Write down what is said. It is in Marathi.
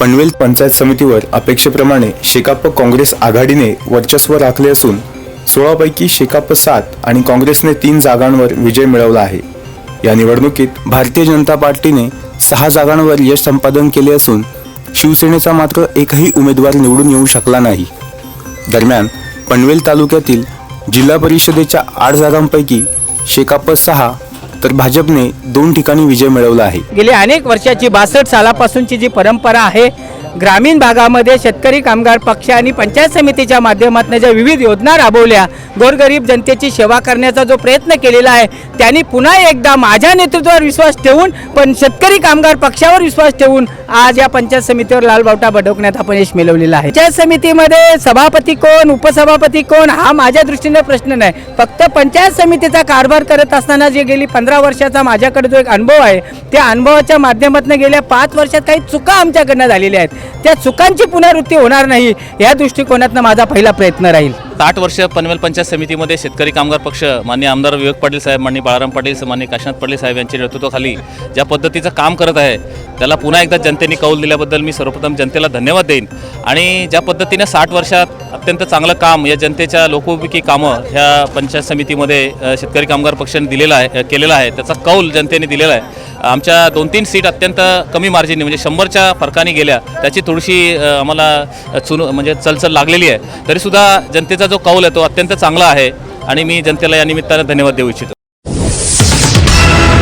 पनवेल पंचायत समितीवर अपेक्षेप्रमाणे शेकाप काँग्रेस आघाडीने वर्चस्व राखले असून सोळापैकी शेकाप सात आणि काँग्रेसने तीन जागांवर विजय मिळवला आहे. या निवडणुकीत भारतीय जनता पार्टीने सहा जागांवर यश संपादन केले असून शिवसेनेचा मात्र एकही उमेदवार निवडून येऊ शकला नाही. दरम्यान पनवेल तालुक्यातील जिल्हा परिषदेच्या आठ जागांपैकी शेकाप सहा तर भाजपने दोन ठिकाणी विजय मिळवला आहे. गेली अनेक वर्षाची बासष्ट सालापासूनची जी परंपरा आहे ग्रामीण भागामध्ये शेतकरी कामगार पक्ष आणि पंचायत समितीच्या माध्यमातून ज्या विविध योजना राबवल्या गोरगरीब जनतेची सेवा करण्याचा जो प्रयत्न केलेला आहे त्यांनी पुन्हा एकदा माझ्या नेतृत्वावर विश्वास ठेवून पण शेतकरी कामगार पक्षावर विश्वास ठेवून आज या पंचायत समितीवर लालबावटा बडवण्यात आपण यश मिळवलेलं आहे. पंचायत समितीमध्ये सभापती कोण उपसभापती कोण हा माझ्या दृष्टीने प्रश्न नाही. फक्त पंचायत समितीचा कारभार करत असताना जे गेली पंधरा वर्षाचा माझ्याकडे जो एक अनुभव आहे त्या अनुभवाच्या माध्यमातून गेल्या पाच वर्षात काही चुका आमच्याकडनं झालेल्या आहेत. त्या चुकांची पुनरावृत्ती होणार नाही. या दृष्टिकोनातनं माझा पहिला प्रयत्न राहील. आठ वर्ष पनवेल पंचायत समितीमध्ये शेतकरी कामगार पक्ष मान्य आमदार विवेक पाटील साहेब मान्य बाळाराम पाटील मान्य काशीनाथ पाटील साहेब यांच्या नेतृत्वाखाली ज्या पद्धतीचं काम करत आहे त्याला पुन्हा एकदा जनतेने कौल दिल्याबद्दल मी सर्वप्रथम जनतेला धन्यवाद देईन. आणि ज्या पद्धतीने साठ वर्षात अत्यंत चांगलं काम या जनतेच्या लोकोपयोगी कामं ह्या पंचायत समितीमध्ये शेतकरी कामगार पक्षाने दिलेलं आहे केलेलं केलेला आहे त्याचा कौल जनतेने दिलेला आहे. आमच्या दोन तीन सीट अत्यंत कमी मार्जिनने म्हणजे शंभरच्या फरकाने गेल्या त्याची थोडीशी आम्हाला चुन म्हणजे चलचल लागलेली आहे. तरीसुद्धा जनतेचा जो कौल आहे तो अत्यंत चांगला आहे आणि मी जनतेला या निमित्तानं धन्यवाद देऊ इच्छितो.